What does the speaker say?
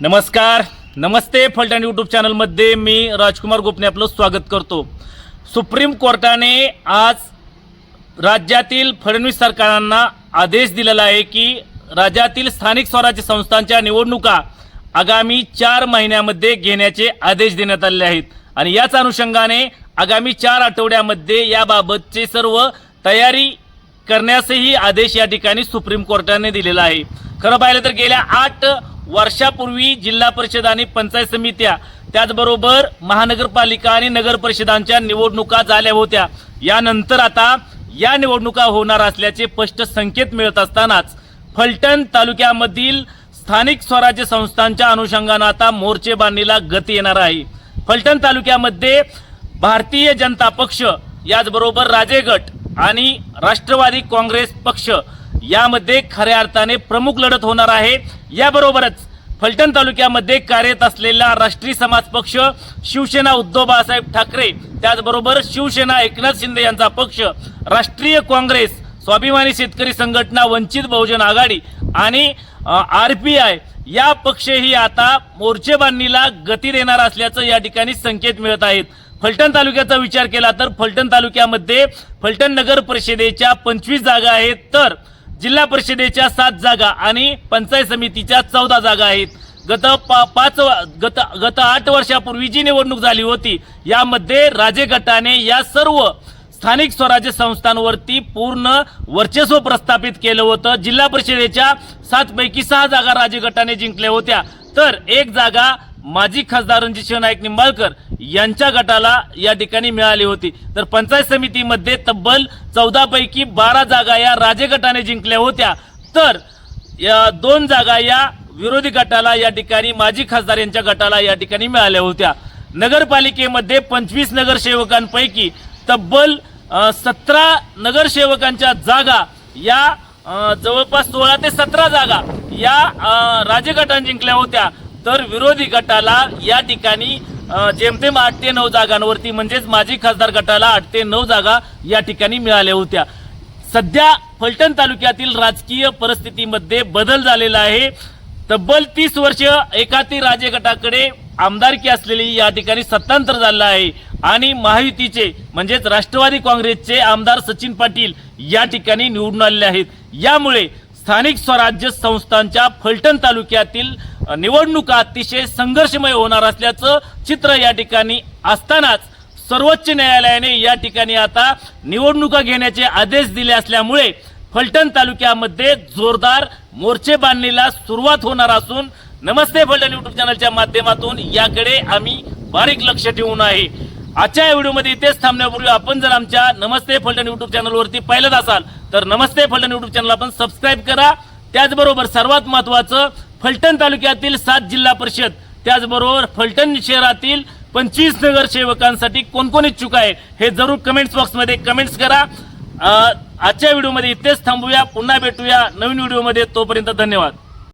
नमस्कार. नमस्ते फलटण यूट्यूब चॅनलमध्ये मी राजकुमार गोपने आपलं स्वागत करतो. सुप्रीम कोर्टाने आज राज्यातील फडणवीस सरकारांना आदेश दिलेला आहे की राज्यातील स्थानिक स्वराज्य संस्थांच्या निवडणुका आगामी चार महिन्यामध्ये घेण्याचे आदेश देण्यात आलेले आहेत. आणि याच अनुषंगाने आगामी चार आठवड्यामध्ये याबाबतचे सर्व तयारी करण्यासही आदेश या ठिकाणी सुप्रीम कोर्टाने दिलेला आहे. खरं पाहिलं तर गेल्या आठ वर्षापूर्वी जिल्हा परिषद आणि पंचायत समित्या त्याचबरोबर महानगरपालिका आणि नगर परिषदांच्या निवडणुका झाल्या होत्या. यानंतर आता या निवडणुका होणार असल्याचे स्पष्ट संकेत मिळत असतानाच फलटण तालुक्यामधील स्थानिक स्वराज्य संस्थांच्या अनुषंगानं आता मोर्चे बांधणीला गती येणार आहे. फलटण तालुक्यामध्ये भारतीय जनता पक्ष याचबरोबर राजे गट आणि राष्ट्रवादी काँग्रेस पक्ष यामध्ये खऱ्या अर्थाने प्रमुख लढत होणार आहे. याबरोबरच फलटण तालुक्यामध्ये कार्यरत असलेला राष्ट्रीय समाज पक्ष शिवसेना उद्धव बाळासाहेब ठाकरे त्याचबरोबर शिवसेना एकनाथ शिंदे यांचा पक्ष राष्ट्रीय काँग्रेस स्वाभिमानी शेतकरी संघटना वंचित बहुजन आघाडी आणि आर पी आय या पक्षही आता मोर्चे बांधणीला गती देणार असल्याचं या ठिकाणी संकेत मिळत आहेत. फलटण तालुक्याचा विचार केला तर फलटण तालुक्यामध्ये फलटण नगर परिषदेच्या पंचवीस जागा आहेत. तर जिल्हा परिषदेच्या सात जागा आणि पंचायत समितीच्या चौदा जागा आहेत. गत पा पाच गत गत आठ वर्षापूर्वी जी निवडणूक झाली होती यामध्ये राजे गटाने या सर्व स्थानिक स्वराज्य संस्थांवरती पूर्ण वर्चस्व प्रस्थापित केलं होतं. जिल्हा परिषदेच्या सातपैकी सहा जागा राजे गटाने जिंकल्या होत्या. तर एक जागा माजी खासदार रणजित नाईक निंबाळकर यांच्या गटाला या ठिकाणी मिळाली होती. तर पंचायत समितीमध्ये तब्बल चौदापैकी बारा जागा या राजे गटाने जिंकल्या होत्या. तर या दोन जागा या विरोधी गटाला या ठिकाणी माजी खासदार यांच्या गटाला या ठिकाणी मिळाल्या होत्या. नगरपालिकेमध्ये पंचवीस नगरसेवकांपैकी तब्बल सतरा नगरसेवकांच्या जागा या जवळपास सोळा ते सतरा जागा या राजे राज्य गटाने जिंकल्या होत्या. तर विरोधी गटाला या ठिकाणी जेमतेम आठ ते नऊ जागांवरती म्हणजेच माजी खासदार गटाला आठ ते नऊ जागा या ठिकाणी मिळाल्या होत्या. सध्या फलटण तालुक्यातील राजकीय परिस्थितीमध्ये बदल झालेला आहे. तब्बल तीस वर्ष एकाती राजे गटाकडे आमदारकी असलेली या ठिकाणी सत्तांतर झालं आहे. आणि महायुतीचे म्हणजेच राष्ट्रवादी काँग्रेसचे आमदार सचिन पाटील या ठिकाणी निवडून आलेले आहेत. यामुळे स्थानिक स्वराज्य संस्थांच्या फलटण तालुक्यातील निवडणुका अतिशय संघर्षमय होणार असल्याचं चित्र या ठिकाणी असतानाच सर्वोच्च न्यायालयाने या ठिकाणी आता निवडणुका घेण्याचे आदेश दिले असल्यामुळे फलटण तालुक्यामध्ये जोरदार मोर्चे बांधणीला सुरुवात होणार असून नमस्ते फलटण युट्यूब चॅनलच्या माध्यमातून याकडे आम्ही बारीक लक्ष ठेवून आहे. आजच्या या व्हिडिओमध्ये इथेच थांबण्यापूर्वी आपण जर आमच्या नमस्ते फलटण युट्यूब चॅनलवरती पाहिलं असाल तर नमस्ते फलटण युट्यूब चॅनल आपण सबस्क्राईब करा. त्याचबरोबर सर्वात महत्वाचं फलटण तालुक्यातील सात जिल्हा परिषद त्याचबरोबर फलटण शहरातील पंचवीस नगरसेवकांसाठी कोणकोण इच्छुक आहे हे जरूर कमेंट्स बॉक्समध्ये कमेंट्स करा. आजच्या व्हिडिओमध्ये इथेच थांबूया पुन्हा भेटूया नवीन व्हिडिओमध्ये तोपर्यंत धन्यवाद.